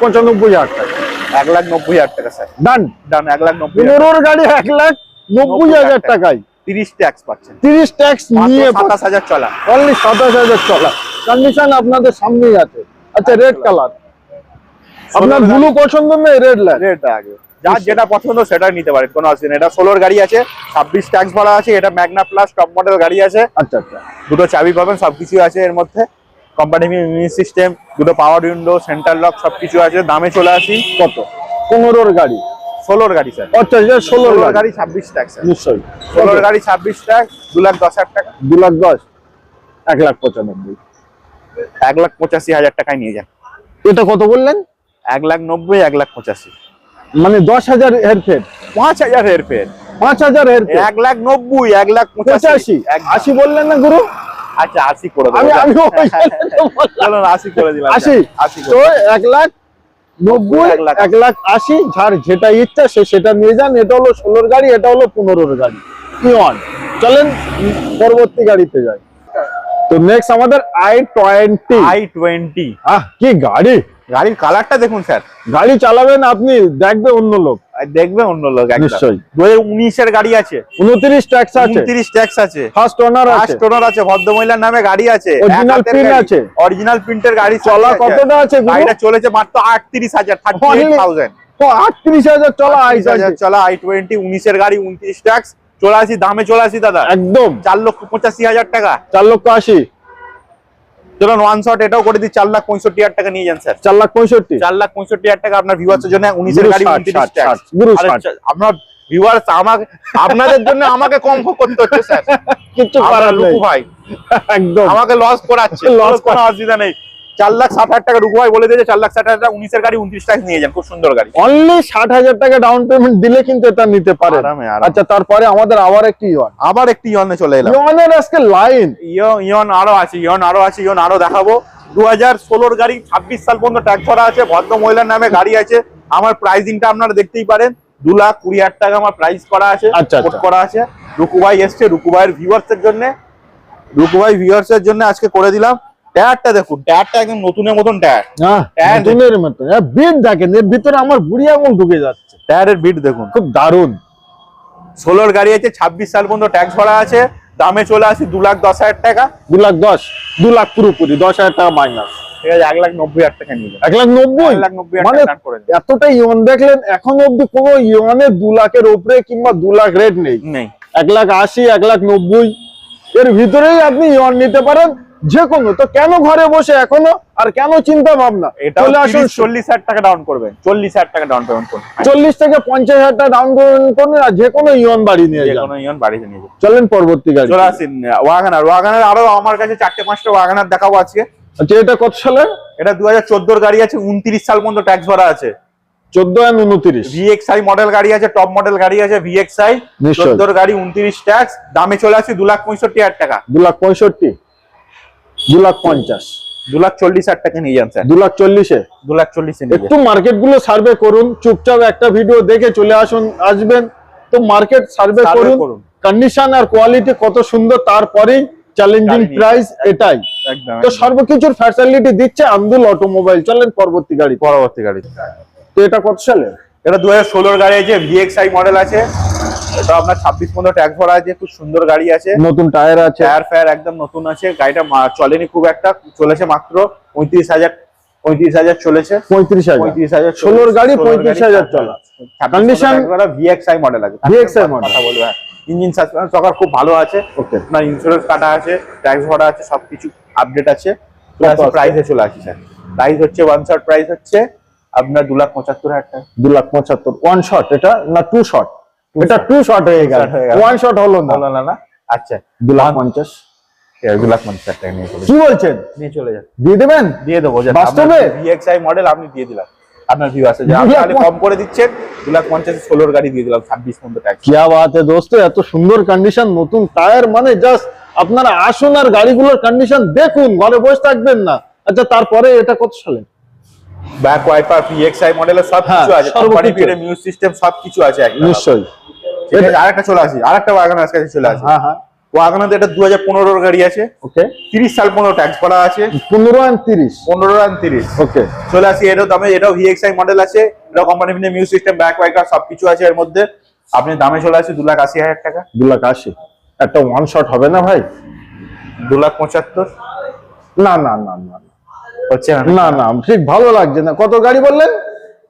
পঁচানব্বই হাজার টাকা। এক লাখ নব্বই হাজার টাকা স্যার ডান ডান এক লাখ নব্বই পনেরোর গাড়ি এক লাখ নব্বই হাজার টাকায়। তিরিশ ট্যাক্স পাচ্ছেন। তিরিশ ট্যাক্স নিয়ে সাতাশ হাজার চলা। অনলি সাতাশ হাজার চলা। কন্ডিশন আপনাদের সামনেই আছে। আচ্ছা রেড কালার আপনার ব্লু পছন্দ নেই রেড লাইট রেড আগে যার যেটা পছন্দ সেটা নিতে পারেন কোনো অসুবিধা নেই। এটা ষোলোর গাড়ি আছে ছাব্বিশ ট্যাক্স ভাড়া আছে এটা ম্যাগনা প্লাস টপ মডেল গাড়ি আছে। আচ্ছা আচ্ছা। দুটো চাবি পাবেন সবকিছু আছে এর মধ্যে। কোম্পানি মিউজিক সিস্টেম দুটো পাওয়ার উইন্ডো সেন্টার লক সবকিছু আছে। দামে চলে আসি। কত? পনেরোর গাড়ি। ষোলোর গাড়ি স্যার আচ্ছা ষোলোর গাড়ি। ছাব্বিশ ট্যাক্স নিশ্চয়ই। ষোলোর গাড়ি ছাব্বিশ ট্যাক্স দু লাখ দশ হাজার টাকা। দু লাখ দশ? এক লাখ পঁচানব্বই। এক লাখ পঁচাশি হাজার টাকায় নিয়ে যান। এটা কত বললেন? এক লাখ নব্বই এক লাখ পঁচাশি। মানে দশ হাজার হেরফের। পাঁচ হাজার হেরফের। পাঁচ হাজার হেরফের। এক লাখ নব্বই এক লাখ পঁচাশি। আশি বললেন না গুরু? আচ্ছা আশি করে আমি আমি চলুন আশি করে দিলাম। আশি। আশি তো এক লাখ নব্বই এক লাখ। আশি যার যেটা ইচ্ছা সে সেটা নিয়ে যান। এটা হলো ষোলোর গাড়ি এটা হলো পনেরোর গাড়ি। ইয়ন চলেন পরবর্তী গাড়িতে যাই। তো নেক্সট আমাদের I twenty I twenty ah কি গাড়ি? গাড়ির কালারটা দেখুন স্যার গাড়ি চালাবেন আপনি দেখবে অন্য লোক। দেখবে অন্য লোক নিশ্চয়ই। উনিশের গাড়ি আছে। উনত্রিশ ট্যাক্স আছে। উনত্রিশ ট্যাক্স আছে। ফার্স্ট ওনার ফার্স্ট ওনার আছে ভদ্রমহিলার নামে গাড়ি আছে। Original print আছে। অরিজিনাল প্রিন্টের গাড়ি চলা কতটা আছে গাড়িটা চলেছে মাত্র আটত্রিশ হাজার থার্টি এইট থাউজেন্ড আটত্রিশ হাজার চলা আই চলা আই টোয়েন্টি উনিশের গাড়ি উনত্রিশ ট্যাক্স চলে আসি দামে চলে আসি দাদা। একদম। চার লক্ষ পঁচাশি হাজার টাকা। চার লক্ষ আশি। চলুন ওয়ান শট এটাও করে দিই চার লাখ পঁয়ষট্টি হাজার টাকা নিয়ে যান স্যার চার লাখ পঁয়ষট্টি? চার লাখ পঁয়ষট্টি হাজার টাকা আপনার ভিউয়ার্সের জন্য উনিশের গাড়ি আপনার ভিউয়ার্স আমাকে আপনাদের জন্য আমাকে কম করতে হচ্ছে স্যার ভাই। একদম। আমাকে লস করাচ্ছে। লস করা অসুবিধা নেই। চার লাখ ষাট হাজার টাকা রুকু ভাই বলে দিয়েছে চার লাখ ষাট হাজার টাকা উনিশের গাড়ি উনত্রিশ টাকা নিয়ে যান খুব সুন্দর গাড়ি। অনলি ষাট হাজার টাকা ডাউন পেমেন্ট দিলে কিন্তু এটা নিতে পারে। আচ্ছা তারপরে আমাদের আবার একটি ইয়ন আবার একটি ইয়নে চলে এলাম। ইয়নের আজকে লাইন ইয়ন ইয়ন আরও আছে ইয়ন আরও আছে ইয়ন আরও দেখাবো। দু হাজার ষোলোর গাড়ি ছাব্বিশ সাল পর্যন্ত ট্যাগ করা আছে ভদ্র মহিলার নামে গাড়ি আছে। আমার প্রাইসিংটা আপনারা দেখতেই পারেন। দু লাখ কুড়ি হাজার টাকা আমার প্রাইস করা আছে আচ্ছা, আচ্ছা। করা আছে। রুকুভাই এসছে রুকুভাইয়ের ভিউয়ার্স এর জন্য। রুকুভাই ভিউয়ার্স এর জন্য আজকে করে দিলাম। টায়ারটা দেখুন টায়ারটা একদম নতুনের মতন টায়ার হ্যাঁ And- নতুনের মতো বিট দেখেন এর ভিতরে আমার বুড়ি আঙুল ঢুকে যাচ্ছে। টায়ারের বিট দেখুন। খুব দারুণ। ষোলোর গাড়ি আছে ছাব্বিশ সাল পর্যন্ত ট্যাক্স ভরা আছে দামে চলে আসি দু লাখ দশ হাজার টাকা। দু লাখ দশ দু লাখ পুরোপুরি দশ হাজার টাকা মাইনাস ঠিক আছে এক লাখ নব্বই হাজার টাকা নিয়ে এক লাখ নব্বই? লাখ নব্বই মানে। এতটা ইয়ন দেখলেন এখনও অব্দি কোনো দু লাখের উপরে কিংবা দু লাখ রেট নেই। নেই। এক লাখ আশি এক লাখ নব্বই এর ভিতরেই আপনি ইয়ন নিতে পারেন। যে কোনো তো কেন ঘরে বসে এখনও আর কেন চিন্তা ভাবনা? চলে আসুন চল্লিশ হাজার টাকা ডাউন করবেন চল্লিশ হাজার টাকা ডাউন পেমেন্ট করবেন চল্লিশ থেকে পঞ্চাশ হাজার টাকা ডাউন পেমেন্ট করুন আর যে কোনো ইয়ন বাড়ি নিয়ে যে যান। কোনো ইয়ন বাড়িতে নিয়ে যান। চলেন পরবর্তী গাড়ি। চলে আসেন ওয়াগানার। ওয়াগানার আরও আমার কাছে চারটে পাঁচটা ওয়াগানার দেখাবো আজকে। আচ্ছা এটা কত সালের এটা দু হাজার চোদ্দোর গাড়ি আছে উনত্রিশ সাল পর্যন্ত ট্যাক্স ভরা আছে। চোদ্দ এন্ড উনত্রিশ। ভিএক্সআই মডেল গাড়ি আছে টপ মডেল গাড়ি আছে ভিএক্সআই নিশ্চয়ই। চোদ্দোর গাড়ি উনত্রিশ ট্যাক্স দামে চলে আসি দু লাখ পঁয়ষট্টি হাজার টাকা। দু লাখ পঁয়ষট্টি। দু লাখ পঞ্চাশ। দু লাখ চল্লিশ হাজার টাকা নিয়ে যান স্যার। দু লাখ চল্লিশে? দু লাখ চল্লিশে একটু মার্কেটগুলো সার্ভে করুন চুপচাপ একটা ভিডিও দেখে চলে আসুন আসবেন। তো মার্কেট সার্ভে করুন। করুন। কন্ডিশন আর কোয়ালিটি কত সুন্দর তারপরেই চ্যালেঞ্জিং প্রাইস এটাই। তো। সর্বকিছুর ফ্যাসিলিটি দিচ্ছে আন্দুল অটোমোবাইল। চলেন পরবর্তী গাড়ি পরবর্তী গাড়ি তো এটা কত সালে এটা দু হাজার ষোলোর গাড়ি আছে ভিএক্সআই মডেল আছে। এটা আপনার ছাব্বিশ পনেরো ট্যাক্স ভরা আছে খুব সুন্দর গাড়ি আছে। নতুন টায়ার আছে। টায়ার ফায়ার একদম নতুন আছে। গাড়িটা চলেনি খুব একটা চলেছে মাত্র পঁয়ত্রিশ হাজার পঁয়ত্রিশ হাজার চলেছে। পঁয়ত্রিশ হাজার। পঁয়ত্রিশ হাজার ষোলোর গাড়ি পঁয়ত্রিশ হাজার চলা। Condition- ভিএক্সআই মডেল আছে। VXI model। কথা বলব হ্যাঁ। ইঞ্জিন সাসপেন্স সকার খুব ভালো আছে। ওকে আপনার ইন্স্যুরেন্স কাটা আছে ট্যাক্স ভরা আছে সবকিছু আপডেট আছে। কত আছে? প্রাইসে চলে আসি স্যার প্রাইস হচ্ছে ওয়ান শট প্রাইস হচ্ছে আপনার দু লাখ পঁচাত্তর হাজার টাকা। দু লাখ পঁচাত্তর। ওয়ান শট এটা না টু শট এটা টু শট হয়ে গেল। ওয়ান শট হলো না। না না? আচ্ছা। দু লাখ পঞ্চাশ। দু লাখ পঞ্চাশ টাকা নিয়ে চলে কি বলছেন? নিয়ে চলে যান দিয়ে দেবেন? দিয়ে দেবো বাস্তবে? ভিএক্সআই মডেল আপনি দিয়ে দিলাম। আপনার ভিউ আছে। আপনি কম করে দিচ্ছেন দু লাখ পঞ্চাশ ষোলোর গাড়ি দিয়ে দিলাম ছাব্বিশ পর্যন্ত ট্যাক্স কিয়া বাত দোস্ত এত সুন্দর কন্ডিশন নতুন টায়ার মানে জাস্ট আপনারা আসুন আর গাড়িগুলোর কন্ডিশন দেখুন ঘরে বসে থাকবেন না। আচ্ছা তারপরে এটা কত সালে ব্যাক ওয়াইপার ভিএক্সআই মডেলের সব কিছু আছে কোম্পানি পিরিয়ড মিউজ সিস্টেম সব কিছু আছে নিশ্চয়ই। ঠিক আছে আরেকটা চলে আসি আরেকটা ওয়াগনার কাছে চলে আসি। হ্যাঁ হ্যাঁ। ওয়াগনার এটা দু হাজার পনেরোর গাড়ি আছে। ওকে তিরিশ সাল পনেরো ট্যাক্স করা আছে। পনেরো আর তিরিশ। পনেরো আর তিরিশ। ওকে চলে আসি এটাও দামে এটাও ভিএক্সআই মডেল আছে। এটা company period music system back wiper সবকিছু আছে এর মধ্যে। আপনি দামে চলে আসি দু লাখ আশি হাজার টাকা। দু লাখ আশি। একটা ওয়ান শট হবে না ভাই? দু লাখ পঁচাত্তর না না না না। হচ্ছে না না না। ঠিক ভালো লাগছে না। কত গাড়ি বললেন?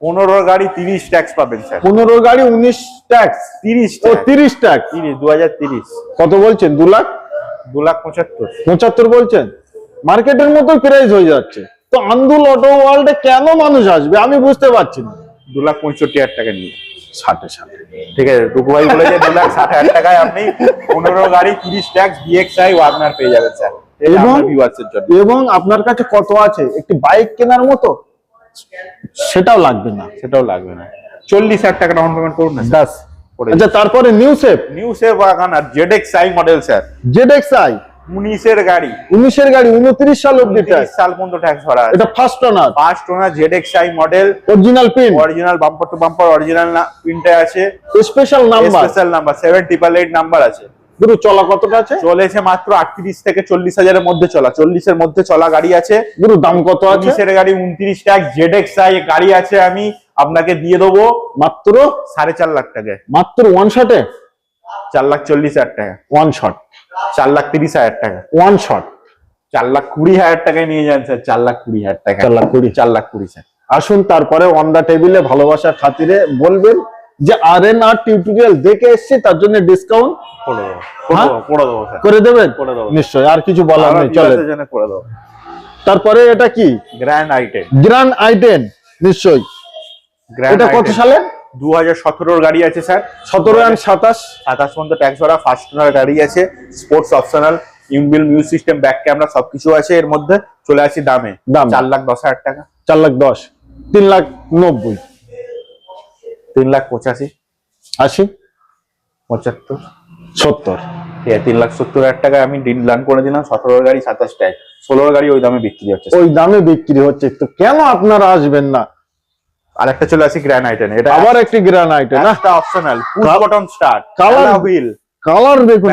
পনেরো গাড়ি তিরিশ ট্যাক্স পাবেন স্যার। পনেরো গাড়ি উনিশ ট্যাক্স। তিরিশ ও তিরিশ ট্যাক্স? তিরিশ দু হাজার তিরিশ। কত বলছেন? দু লাখ? দু লাখ পঁচাত্তর। পঁচাত্তর বলছেন? মার্কেটের মতো প্রাইস হয়ে যাচ্ছে। তো আন্দুল অটো ওয়ার্ল্ডে কেন মানুষ আসবে? আমি বুঝতে পারছি না। দু লাখ পঁয়ষট্টি হাজার টাকা নিয়ে। ষাটে ষাটে ঠিক আছে টুকু ভাই বলে যে দু লাখ ষাট হাজার টাকায় আপনি পনেরো গাড়ি তিরিশ ট্যাক্স বিএক্সআই ওয়াগনার পেয়ে যাবেন স্যার। এবং- এবং ভিউয়ার্স এর জন্য। এবং আপনার কাছে কত আছে? একটি বাইক কেনার মতো? সেটাও লাগবে না। সেটাও লাগবে না। চল্লিশ হাজার টাকা ডাউন পেমেন্ট করুন না দাস আচ্ছা তারপরে new safe new save WagonR Z X I model sir. Z X I উনিশের গাড়ি। উনিশের গাড়ি উনত্রিশ সাল অব্দি সাল পর্যন্ত ট্যাক্স ভরা এটা first owner first owner Z X I model original pin original bumper to bumper original প্রিন্টে আছে। Special number special number seven triple eight number আছে। গুরু চলা কতটা আছে? চলেছে মাত্র আটত্রিশ থেকে চল্লিশ হাজারের মধ্যে চলা। চল্লিশের মধ্যে চলা গাড়ি আছে। দাম কত আছে? গাড়ি উনত্রিশ ট্যাক্স জেড এক্স আই গাড়ি আছে আমি আপনাকে দিয়ে দেবো। মাত্র? সাড়ে চার লাখ টাকায়। মাত্র ওয়ান শটে চার লাখ চল্লিশ হাজার টাকা। ওয়ান শট চার লাখ তিরিশ হাজার টাকা। ওয়ান শট চার লাখ কুড়ি হাজার টাকায় নিয়ে যান স্যার চার লাখ কুড়ি হাজার টাকা চার লাখ কুড়ি। চার লাখ কুড়ি স্যার। আসুন তারপরে অন দা টেবিলে ভালোবাসার খাতিরে বলবেন যে আর এন আর টিউটোরিয়াল দেখে এসছি তার জন্য ডিসকাউন্ট করে দেবো হ্যাঁ? করে দেবো স্যার। করে দেবেন? করে দেবো। নিশ্চয়ই আর কিছু বলার নেই চলে জন্য করে দেবো। তারপরে এটা কি? গ্র্যান্ড আইটেম গ্র্যান্ড আইটেন নিশ্চয়ই গ্র্যান্ড এটা কত সালে? দু হাজার সতেরোর গাড়ি আছে স্যার। সতেরো অ্যান্ড সাতাশ। সাতাশ পর্যন্ত ট্যাক্স ভরা ফার্স্ট ওনার গাড়ি আছে sports optional inbuilt music system back camera সবকিছু আছে এর মধ্যে। চলে আসি দামে। দাম। চার লাখ দশ হাজার টাকা। চার লাখ দশ তিন লাখ নব্বই। তিন লাখ পঁচাশি। আশি। পঁচাত্তর। সত্তর। তিন লাখ সত্তর হাজার টাকায় আমি ডিল লান করে দিলাম। সতেরোর গাড়ি সাতাশ ট্যাগ ষোলোর গাড়ি ওই দামে বিক্রি হচ্ছে ওই দামে বিক্রি হচ্ছে। তো কেন আপনারা আসবেন না? আর একটা চলে আসি গ্র্যান্ড আইটেম এটা আবার একটি গ্র্যান্ড আইটেন একটা optional push button start colour- wheel colour দেখুন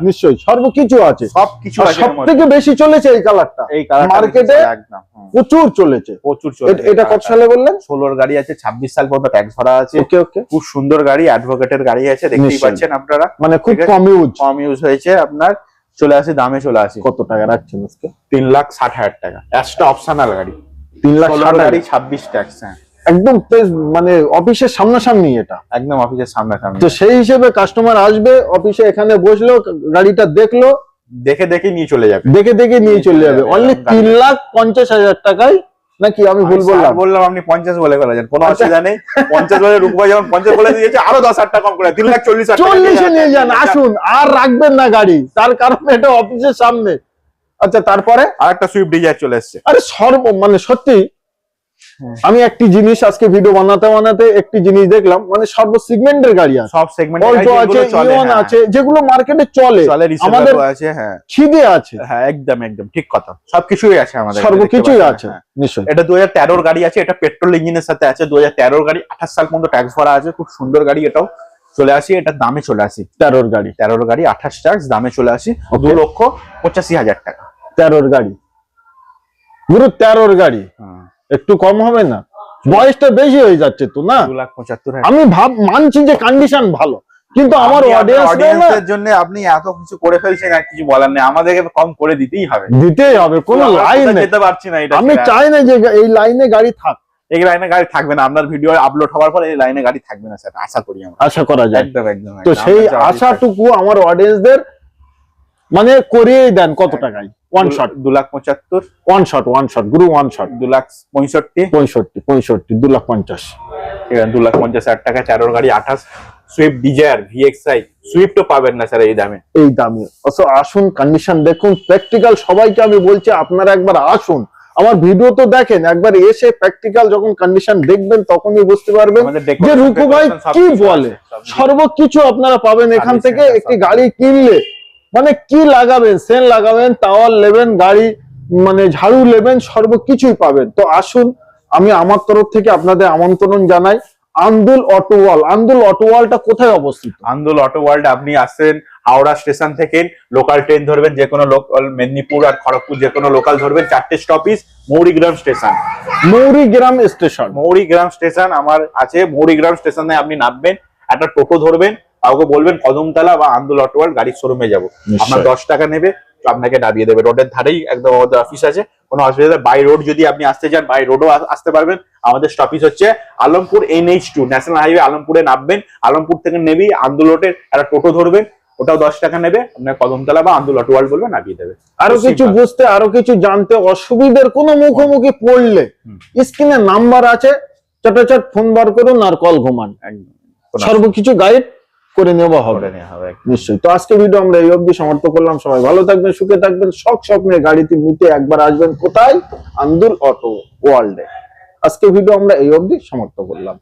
নিশ্চয়ই সর্বকিছু আছে। সবকিছু আছে সব থেকে বেশি চলেছে এই কালারটা এই কালার মার্কেটে প্রচুর চলেছে। প্রচুর এ- চলে এটা কত সালে বললেন? ষোলোর গাড়ি আছে ছাব্বিশ সাল পর্যন্ত ট্যাক্স ভরা আছে। ওকে ওকে। খুব সুন্দর গাড়ি অ্যাডভোকেটের গাড়ি আছে দেখতেই পাচ্ছেন আপনারা। মানে খুব কম ইউজ কম ইউজ হয়েছে আপনার। চলে আসি দামে চলে আসি। কত টাকা রাখছেন আজকে? তিন লাখ ষাট হাজার টাকা। একটা অপশনাল গাড়ি। তিন লাখ ষাট গাড়ি। ছাব্বিশ ট্যাক্স হ্যাঁ। একদম মানে অফিসের সামনাসামনি এটা। একদম অফিসের সামনাসামনি। তো সেই হিসেবে কাস্টমার আসবে অফিসে এখানে বসল গাড়িটা দেখল। দেখে দেখে নিয়ে চলে যাবে। দেখে দেখে নিয়ে চলে যাবে। অনলি তিন লাখ পঞ্চাশ হাজার টাকায় নাকি আমি ভুল বললাম? বললাম আপনি পঞ্চাশ বলে ফেলেছেন কোনো। অসুবিধা নেই। পঞ্চাশ বলে রুকবা যখন পঞ্চাশ বলে দিয়েছে আরও দশ হাজার টাকা কম করে তিন লাখ চল্লিশ চল্লিশে নিয়ে যান। যান। আসুন আর রাখবেন না গাড়ি। তার কারণ এটা অফিসের সামনে। আচ্ছা তারপরে? আর একটা সুইফট ডিজায়ার চলে এসছে। আরে সর্ব মানে সত্যি আমি একটি জিনিস আজকে ভিডিও বানাতে বানাতে একটি জিনিস দেখলাম মানে সর্ব সেগমেন্টের গাড়ি আছে। সব সেগমেন্ট অল্টো আছে ইওন আছে যেগুলো মার্কেটে চলে। আমাদের আছে হ্যাঁ। খিদে আছে। হ্যাঁ একদম একদম ঠিক কথা। সবকিছুই আছে আমাদের সর্বকিছুই আছে হ্যাঁ। নিশ্চয়ই। এটা দু হাজার তেরোর গাড়ি আছে এটা পেট্রোল ইঞ্জিনের সাথে আছে দু হাজার তেরোর গাড়ি আঠাশ সাল পর্যন্ত ট্যাক্স ভরা আছে খুব সুন্দর গাড়ি এটাও চলে আসি এটার দামে চলে আসি। তেরোর গাড়ি। তেরোর গাড়ি আঠাশ ট্যাক্স দামে চলে আসি দু লক্ষ পঁচাশি হাজার টাকা। তেরোর গাড়ি। গুরু তেরোর গাড়ি। একটু কম হবে না। বয়সটা বেশি হয়ে যাচ্ছে তো না? দু লাখ পঁচাত্তর আমি ভাব মানছি যে কন্ডিশন ভালো কিন্তু আমার অডিয়েন্স অডিয়েন্সের জন্য আপনি এত কিছু করে ফেলছেন আর কিছু বলার নেই। আমাদেরকে কম করে দিতেই হবে। দিতেই হবে কোনো লাইন যেতে পারছি না এটা আমি চাই না যে এই লাইনে গাড়ি থাক। এই লাইনে গাড়ি থাকবে না। আপনার ভিডিও আপলোড হওয়ার পর এই লাইনে গাড়ি থাকবে না স্যার আশা করি আমরা। আশা করা যায়। একদম একদম তো সেই আশাটুকু আমার অডিয়েন্সদের মানে করিয়েই দেন কত টাকায়। ওয়ান শট দু লাখ পঁচাত্তর। ওয়ান শট ওয়ান শট গুরু ওয়ান শট দু লাখ পঁয়ষট্টি। পঁয়ষট্টি পঁয়ষট্টি দু লাখ পঞ্চাশ। দু লাখ পঞ্চাশ হাজার টাকা চারোর গাড়ি আঠাশ। সুইফট ডিজায়ার ভিএক্সআই সুইফটও পাবেন না স্যার এই দামে। এই দামে। আসুন কন্ডিশন দেখুন প্র্যাকটিক্যাল সবাইকে আমি বলছি আপনারা একবার আসুন। আমার ভিডিও তো দেখেন একবার এসে প্র্যাকটিক্যাল যখন কন্ডিশন দেখবেন তখনই বুঝতে পারবেন যে রুকু ভাই কি বলে। সর্বকিছু আপনারা পাবেন এখান থেকে একটি গাড়ি কিনলে। মানে কি লাগাবেন সেন লাগাবেন টাওয়ার নেবেন গাড়ি মানে ঝাড়ু নেবেন সর্বকিছুই পাবেন। তো আসুন আমি আমার তরফ থেকে আপনাদের আমন্ত্রণ জানাই আন্দুল অটোওয়াল আন্দুল অটোওয়ালটা কোথায় অবস্থিত? আন্দোল অটো ওয়ার্ল্ড আপনি আসেন হাওড়া স্টেশন থেকে লোকাল ট্রেন ধরবেন যে কোনো লোকাল মেদিনীপুর আর খড়গপুর যে কোনো লোকাল ধরবেন চারটে stoppage Mourigram station. Mourigram station. Mourigram station আমার আছে মৌরিগ্রাম স্টেশনে আপনি নামবেন একটা টোটো ধরবেন কাউকে বলবেন কদমতলা বা আন্দোল অটো ওয়ার্ল্ড গাড়ির শোরুমে যাব। আপনার দশ টাকা নেবে আপনাকে নামিয়ে দেবে। রোডের ধারেই একদম আমাদের অফিস আছে। কোনো অসুবিধা বাই রোড যদি আপনি আসতে চান বাই রোডও আসতে পারবেন। আমাদের স্টপিস হচ্ছে Alampur N H two national highway আলমপুরে নামবেন। আলমপুর থেকে নেবেই আন্দোল রোডের একটা টোটো ধরবেন। ওটাও দশ টাকা নেবে। আপনার কদমতলা বা আন্দোল অটো ওয়ার্ল্ড বলবেন নামিয়ে দেবে। আরও কিছু বুঝতে আরও কিছু জানতে অসুবিধার কোনো মুখোমুখি পড়লে। স্ক্রিনে নাম্বার আছে। চটাচট ফোন বার করুন আর কল ঘুমান। সর্বকিছু গাইড করে নেওয়া হবে নেওয়া হবে নিশ্চয়ই। তো আজকে ভিডিও আমরা এই অবধি সমাপ্ত করলাম। সবাই ভালো থাকবেন সুখে থাকবেন। শখ স্বপ্নের গাড়িতে নিতে একবার আসবেন কোথায়? আন্দুল অটো ওয়ার্ল্ডে। আজকে ভিডিও আমরা এই অবধি সমাপ্ত করলাম।